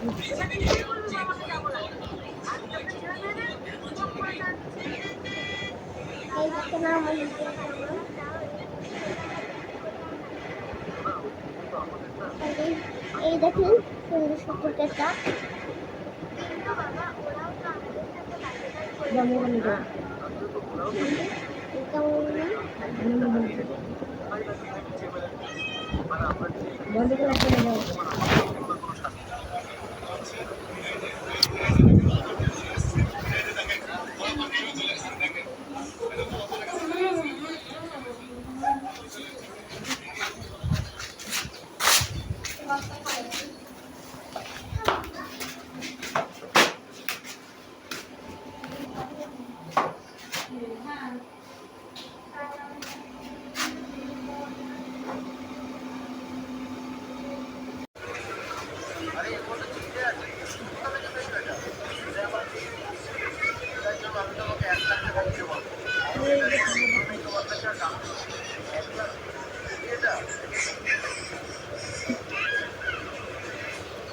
এই দেখেন সুন্দর সুন্দর একটা কেমন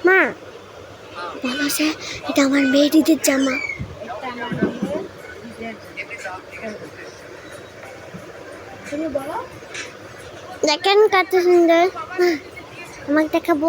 মা বলো যে এটা আমার মেয়েটিদের জামা। দেখেন কত সুন্দর। আমাকে দেখাবো।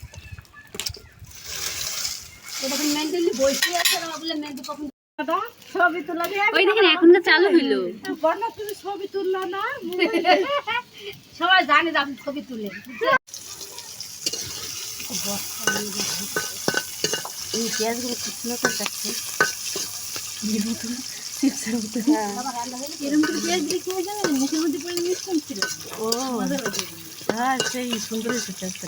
দেখেন ওই দেখেন এখন তো চালু হইল। সবাই জানে যে আপনি ছবি তুলে এই পেঁয়াজগুলো খুব সুন্দর করে কাটছে এরকম করে পেঁয়াজ দিয়ে খেয়ে যাবে মুখের মধ্যে ছিল। ও হ্যাঁ সেই সুন্দর পেঁয়াজটা।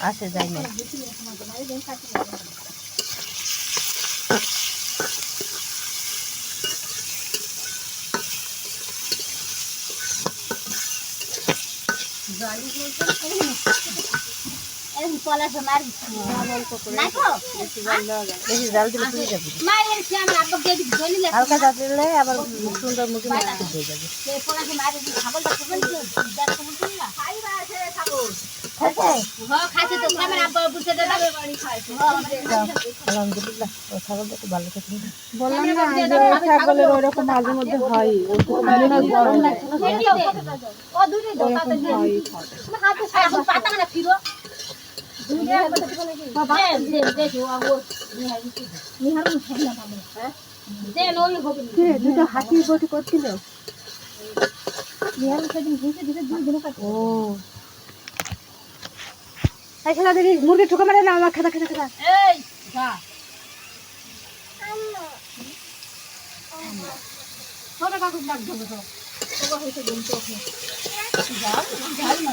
আসে যাই না। তো বেশি জাল দিলে পুড়ে যাবে। হালকা জাল দিলে আবার সুন্দর মুখে হয়ে যাবে। আলহামদুলিল্লাহ ছাগলটা খুব ভালো থাকে বললাম না যে ছাগলের ওরকম মাঝে মধ্যে হয় ও দূরে দুটো খেলা দেখি মুরগি ঠুকে মারে না আমার খেতা খেতা খেতা ছোট কাকু ডাক তো তোকে বলতে ওকে যাও যাই না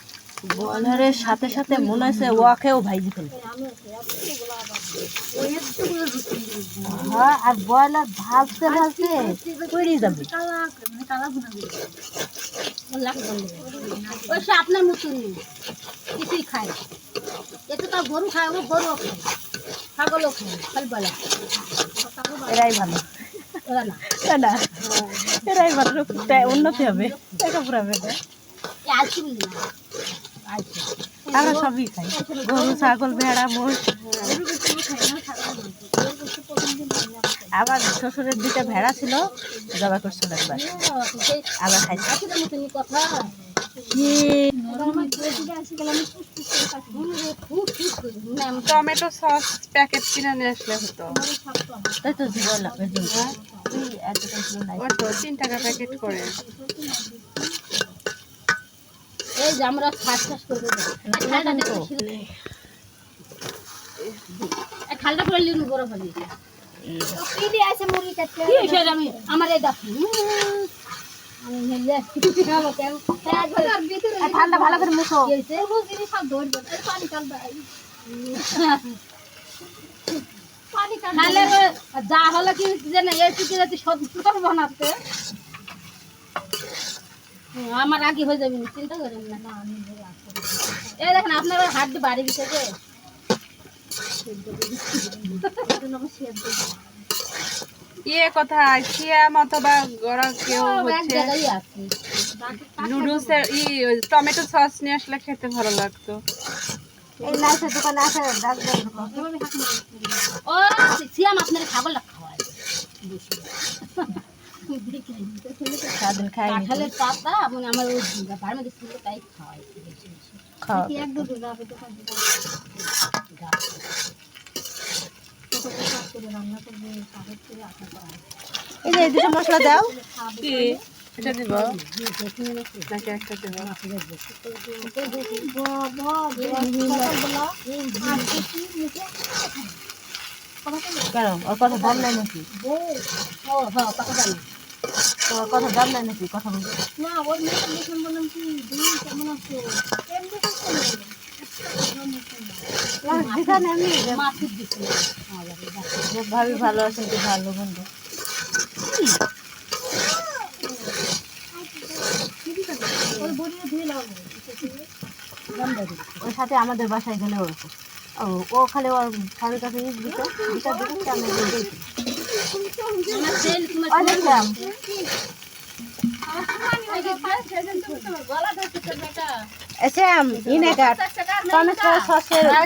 বলারের সাথে সাথে মনে হচ্ছে ওয়াকেও ভাইজি ফেলবে। হ্যাঁ আর ব্রয়লার ভাজতে ভাজতে পড়ে যাবে। আপনার মতন কিছুই খায় এতে তার গরু খায় ও গরুও খায়। ছাগলও খায় খালি বলে। এরাই ভালো। ওরা না। না এরাই ভালো। উন্নতি হবে টাকা পুরাবে। না আমরা সবই খাই গরু ছাগল ভেড়া মোষ। আবার শ্বশুরের দুইটা ভেড়া ছিল জবা করছিল একবার। আবার খাইছে। টমেটো সস প্যাকেট কিনে নিয়ে আসলে হতো। তাই তো জীবন লাগবে। ওই তো তিন টাকা প্যাকেট করে। যে আমরা শ্বাস শ্বাস করে খালটা করে লিনু বড় ফেলি কি হয়েছে রে আমি? আমার এই দেখো ঠান্ডা ভালো করে মুখো খালে যা হলো কি জানে এই যদি বানাতে আমার আগে হয়ে যাবে চিন্তা করেন না। এই দেখেন আপনার হাত বাড়ি দিতে যে। ইয়ে কোথায়? সিয়াম অথবা ওরা কেউ হচ্ছে। জায়গায় নুডলস ই টমেটো সস নিয়ে আসলে খেতে ভালো লাগতো। এই নাইসের দোকানে আছে ডাক ও সিয়াম আপনার খাবার খাওয়ায় সারাদিন খাইনি কাঁঠালের পাতা মানে আমার ওই বাড়ির মধ্যে তাই খাওয়াই। খাওয়া এই যে দুটো মশলা দাও। কি? এটা দিব? নাকি একটা দিব? কেন? ওর কথা দাম নাকি? ও হ্যাঁ জানি কথা দাম নাকি? কথা বলতে। না ওর বললাম কি কেমন আছো? ভাবি ভালো আছেন কি ভালো বন্ধু। ওর সাথে আমাদের বাসায় গেলে ওরকম। ও ও খালি ওর স্বামীর কাছে দিতা দিত আমি এসেম ইনে কাট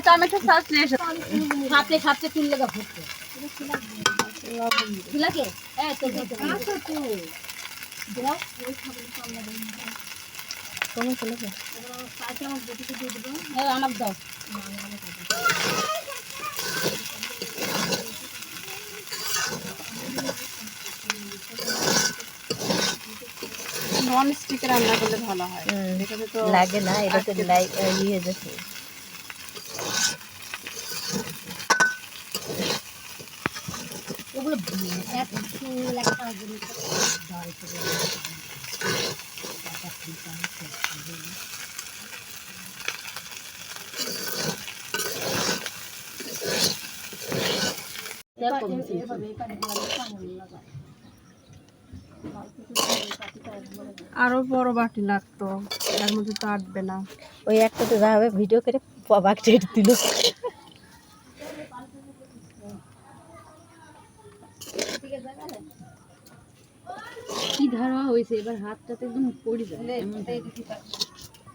টমেটো সস নিয়ে এসে তিন লাগা তো তো তুমি চলে যাও হ্যাঁ আমার দাও। নন স্টিক রান্না করলে ভালো হয়। এটাতে তো লাগে না এটাতে লাই ইয়ে যাচ্ছে। ওগুলো এক লাগা খাওয়ার জন্য দাও আরও বড় বাটি লাগতো। এর মধ্যে তো আটবে না। ওই একটাতে যা হবে ভিডিও করে বাক টেট দিল কি ধারা হয়েছে? এবার হাতটাতে একদম পড়ে যায়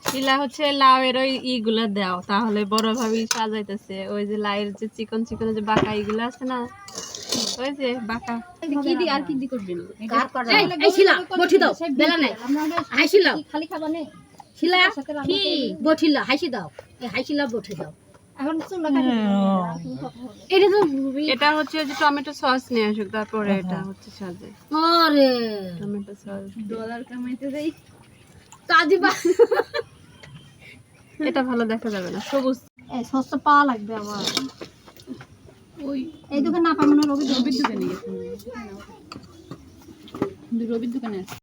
শিলা হচ্ছে লাউয়ের ওই ইগুলা দাও তাহলে বড় ভাবি সাজাইতেছে। ওই যে লাউয়ের যে চিকন চিকন যে বাঁকা ইগুলো আছে না ওই যে বাঁকা। কি দি আর কি দি করবেন এই এই শিলা বঠি দাও বেলা নাই। হাসিলা খালি খাবা নে? শিলা কি বঠিলা? হাসি দাও। এই হাসিলা বঠি দাও। এটা হচ্ছে যে টমেটো সস নিয়ে আসুক তারপরে এটা হচ্ছে সাজে। আরে। Tomato sauce. ডলার কামাইতে যাই। কাজী বা এটা ভালো দেখা যাবে না সবুজ। সস্তা পাওয়া লাগবে আবার ওই এই দোকানে না পাবো না রবি রবির দোকানে গেছে রবির দোকানে আছে।